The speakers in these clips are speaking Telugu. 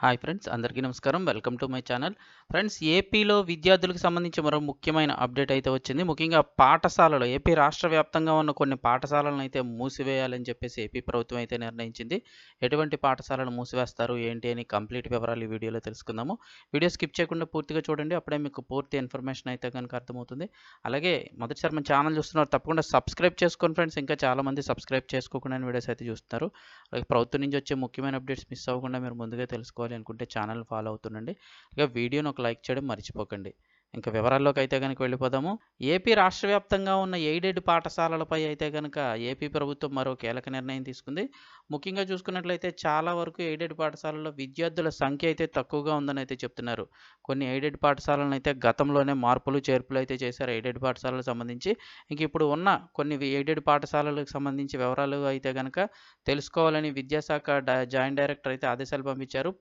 హాయ్ ఫ్రెండ్స్ అందరికీ నమస్కారం. Welcome to my channel. Friends ఏపీలో విద్యార్థులకు సంబంధించి మరో ముఖ్యమైన అప్డేట్ అయితే వచ్చింది. ముఖ్యంగా పాఠశాలలో ఏపీ రాష్ట్ర వ్యాప్తంగా ఉన్న కొన్ని పాఠశాలను అయితే మూసివేయాలని చెప్పేసి ఏపీ ప్రభుత్వం అయితే నిర్ణయించింది. ఎటువంటి పాఠశాలను మూసివేస్తారు ఏంటి అని కంప్లీట్ వివరాలు ఈ వీడియోలో తెలుసుకుందాము. వీడియో స్కిప్ చేయకుండా పూర్తిగా చూడండి. అప్పుడే మీకు పూర్తి ఇన్ఫర్మేషన్ అయితే కనుక అర్థమవుతుంది. అలాగే మొదటిసారి మన ఛానల్ చూస్తున్నారు తప్పకుండా సబ్స్క్రైబ్ చేసుకోండి ఫ్రెండ్స్. ఇంకా చాలామంది సబ్స్క్రైబ్ చేసుకోకుండా వీడియోస్ అయితే చూస్తున్నారు. అలాగే ప్రభుత్వం నుంచి వచ్చే ముఖ్యమైన అప్డేట్స్ మిస్ అవ్వకుండా మీరు ముందుగా తెలుసుకోవాలి. తెలుసుకోవాలి అనుకుంటే ఛానల్ ఫాలో అవుతుండండి. ఇక వీడియోని ఒక లైక్ చేయడం మర్చిపోకండి. ఇంకా వివరాల్లోకి అయితే కనుక వెళ్ళిపోదాము. ఏపీ రాష్ట్ర వ్యాప్తంగా ఉన్న ఎయిడెడ్ పాఠశాలలపై అయితే కనుక ఏపీ ప్రభుత్వం మరో కీలక నిర్ణయం తీసుకుంది. ముఖ్యంగా చూసుకున్నట్లయితే చాలా వరకు ఎయిడెడ్ పాఠశాలల్లో విద్యార్థుల సంఖ్య అయితే తక్కువగా ఉందని అయితే చెప్తున్నారు. కొన్ని ఎయిడెడ్ పాఠశాలను అయితే గతంలోనే మార్పులు చేర్పులు అయితే చేశారు ఎయిడెడ్ పాఠశాలకు సంబంధించి. ఇంక ఇప్పుడు ఉన్న కొన్ని ఎయిడెడ్ పాఠశాలలకు సంబంధించి వివరాలు అయితే కనుక తెలుసుకోవాలని విద్యాశాఖ జాయింట్ డైరెక్టర్ అయితే ఆదేశాలు పంపించారు.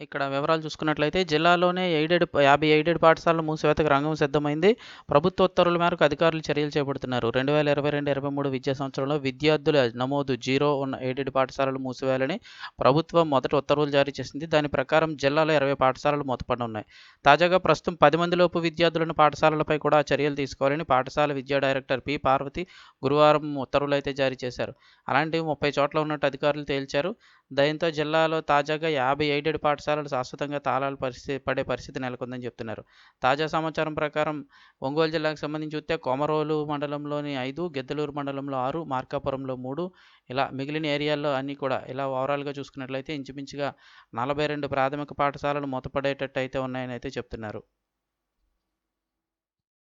ఇక్కడ వివరాలు చూసుకున్నట్లయితే జిల్లాలోనే ఎయిడెడ్ యాభై ఎయిడెడ్ పాఠశాలలు మూసివేతకు రంగం సిద్ధమైంది. ప్రభుత్వ ఉత్తర్వుల మేరకు అధికారులు చర్యలు చేపడుతున్నారు. రెండు వేల ఇరవై రెండు ఇరవై మూడు విద్యా సంవత్సరంలో విద్యార్థుల నమోదు జీరో ఉన్న ఎయిడెడ్ పాఠశాలలు మూసివేయాలని ప్రభుత్వం మొదట ఉత్తర్వులు జారీ చేసింది. దాని ప్రకారం జిల్లాలో ఇరవై పాఠశాలలు మూతపడి ఉన్నాయి తాజాగా ప్రస్తుతం పది మందిలోపు విద్యార్థులను పాఠశాలలపై కూడా చర్యలు తీసుకోవాలని పాఠశాల విద్యా డైరెక్టర్ పి. పార్వతి గురువారం ఉత్తర్వులు అయితే జారీ చేశారు. అలాంటివి ముప్పై చోట్ల ఉన్నట్టు అధికారులు తేల్చారు. దీంతో జిల్లాలో తాజాగా యాభై ఎయిడెడ్ పాఠశాలలు శాశ్వతంగా తాళాలు పరిస్థితి పడే పరిస్థితి నెలకొందని చెప్తున్నారు. తాజా సమాచారం ప్రకారం ఒంగోలు జిల్లాకు సంబంధించి చూస్తే కొమరోలు మండలంలోని ఐదు గిద్దలూరు మండలంలో ఆరు మార్కాపురంలో మూడు ఇలా మిగిలిన ఏరియాల్లో అన్నీ కూడా ఇలా ఓవరాల్గా చూసుకున్నట్లయితే ఇంచుమించుగా నలభై రెండు ప్రాథమిక పాఠశాలలు మూతపడేటట్టు అయితే ఉన్నాయని అయితే చెప్తున్నారు.